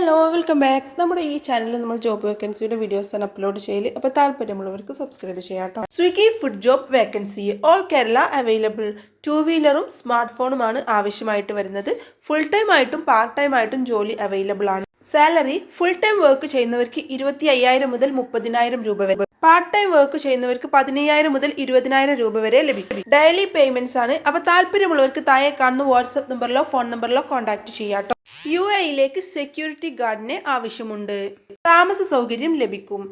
Hello welcome back നമ്മുടെ ഈ ചാനലിൽ നമ്മൾ ജോബ് വേക്കൻസിയുടെ ആണ് അപ്ലോഡ് ചെയ്യൽ അപ്പോൾ താല്പര്യമുള്ളവർക്ക് സബ്സ്ക്രൈബ് ചെയ്യാം കേട്ടോ Swiggy food job vacancy all Kerala available two വീലറും smart ഫോണുമാണ് ആവശ്യമായിട്ട് വരുന്നത്. ഫുൾ ടൈം ആയിട്ടും പാർട്ട് ടൈം ആയിട്ടും ജോലി അവൈലബിൾ ആണ്. സാലറി ഫുൾ ടൈം വർക്ക് ചെയ്യുന്നവർക്ക് ഇരുപത്തി അയ്യായിരം മുതൽ മുപ്പതിനായിരം രൂപ വരെ. പാർട്ട് ടൈം വർക്ക് ചെയ്യുന്നവർക്ക് പതിനയ്യായിരം മുതൽ ഇരുപതിനായിരം രൂപ വരെ ലഭിക്കും. ഡെയിലി പേയ്മെന്റ്സ് ആണ്. അപ്പോൾ താല്പര്യമുള്ളവർക്ക് താഴെ കാണുന്ന വാട്സപ്പ് നമ്പറിലോ ഫോൺ നമ്പറിലോ കോൺടാക്ട് ചെയ്യാട്ടോ യു എയിലേക്ക് സെക്യൂരിറ്റി ഗാർഡിന് ആവശ്യമുണ്ട്. താമസ സൗകര്യം ലഭിക്കും.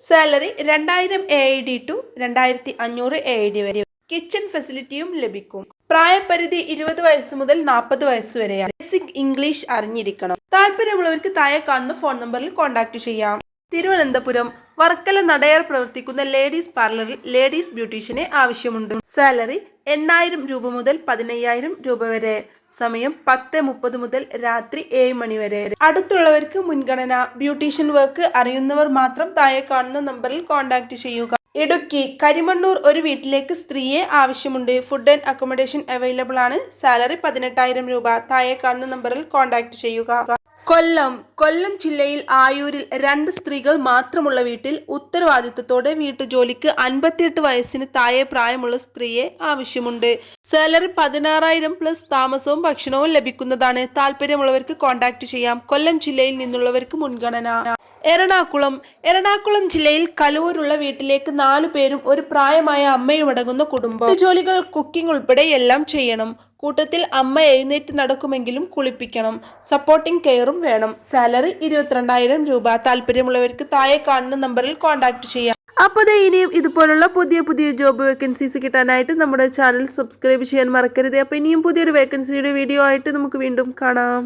സാലറി രണ്ടായിരം എ ഐ ഡി ടു രണ്ടായിരത്തി അഞ്ഞൂറ് എ ഐ ഡി വരെ. കിച്ചൺ ഫെസിലിറ്റിയും ലഭിക്കും. പ്രായപരിധി ഇരുപത് വയസ്സ് മുതൽ നാൽപ്പത് വയസ്സ് വരെയാണ്. ബേസിക് ഇംഗ്ലീഷ് അറിഞ്ഞിരിക്കണം. താല്പര്യമുള്ളവർക്ക് താഴെ കാണുന്ന ഫോൺ നമ്പറിൽ കോൺടാക്ട് ചെയ്യാം. തിരുവനന്തപുരം വർക്കല നടയർ പ്രവർത്തിക്കുന്ന ലേഡീസ് പാർലറിൽ ലേഡീസ് ബ്യൂട്ടീഷ്യനെ ആവശ്യമുണ്ട്. സാലറി എണ്ണായിരം രൂപ മുതൽ പതിനയ്യായിരം രൂപ വരെ. സമയം പത്ത് മുപ്പത് മുതൽ രാത്രി ഏഴ് മണി വരെ. അടുത്തുള്ളവർക്ക് മുൻഗണന. ബ്യൂട്ടീഷ്യൻ വർക്ക് അറിയുന്നവർ മാത്രം താഴെ കാണുന്ന നമ്പറിൽ കോൺടാക്ട് ചെയ്യുക. ഇടുക്കി കരിമണ്ണൂർ ഒരു വീട്ടിലേക്ക് സ്ത്രീയെ ആവശ്യമുണ്ട്. ഫുഡ് ആൻഡ് അക്കോമഡേഷൻ അവൈലബിൾ ആണ്. സാലറി പതിനെട്ടായിരം രൂപ. താഴെ കാണുന്ന നമ്പറിൽ കോൺടാക്ട് ചെയ്യുക. കൊല്ലം കൊല്ലം ജില്ലയിൽ ആയൂരിൽ രണ്ട് സ്ത്രീകൾ മാത്രമുള്ള വീട്ടിൽ ഉത്തരവാദിത്വത്തോടെ വീട്ടുജോലിക്ക് അൻപത്തിയെട്ട് വയസ്സിന് താഴെ പ്രായമുള്ള സ്ത്രീയെ ആവശ്യമുണ്ട്. സാലറി പതിനാറായിരം പ്ലസ് താമസവും ഭക്ഷണവും ലഭിക്കുന്നതാണ് താല്പര്യമുള്ളവർക്ക് കോൺടാക്ട് ചെയ്യാം. കൊല്ലം ജില്ലയിൽ നിന്നുള്ളവർക്ക് മുൻഗണന. എറണാകുളം എറണാകുളം ജില്ലയിൽ കലൂരുള്ള വീട്ടിലേക്ക് നാലു പേരും ഒരു പ്രായമായ അമ്മയും അടങ്ങുന്ന കുടുംബം. ജോലികൾ കുക്കിംഗ് ഉൾപ്പെടെ എല്ലാം ചെയ്യണം. കൂട്ടത്തിൽ അമ്മ എഴുന്നേറ്റ് നടക്കുമെങ്കിലും കുളിപ്പിക്കണം. സപ്പോർട്ടിംഗ് കെയറും വേണം. സാലറി ഇരുപത്തിരണ്ടായിരം രൂപ. താല്പര്യമുള്ളവർക്ക് താഴെ കാണുന്ന നമ്പറിൽ കോൺടാക്ട് ചെയ്യാം. അപ്പോൾ ദേ ഇനിയും ഇതുപോലുള്ള പുതിയ പുതിയ ജോബ് വേക്കൻസീസ് കിട്ടാനായിട്ട് നമ്മുടെ ചാനൽ സബ്സ്ക്രൈബ് ചെയ്യാൻ മറക്കരുത്. അപ്പോൾ ഇനിയും പുതിയൊരു വേക്കൻസിയുടെ വീഡിയോ ആയിട്ട് നമുക്ക് വീണ്ടും കാണാം.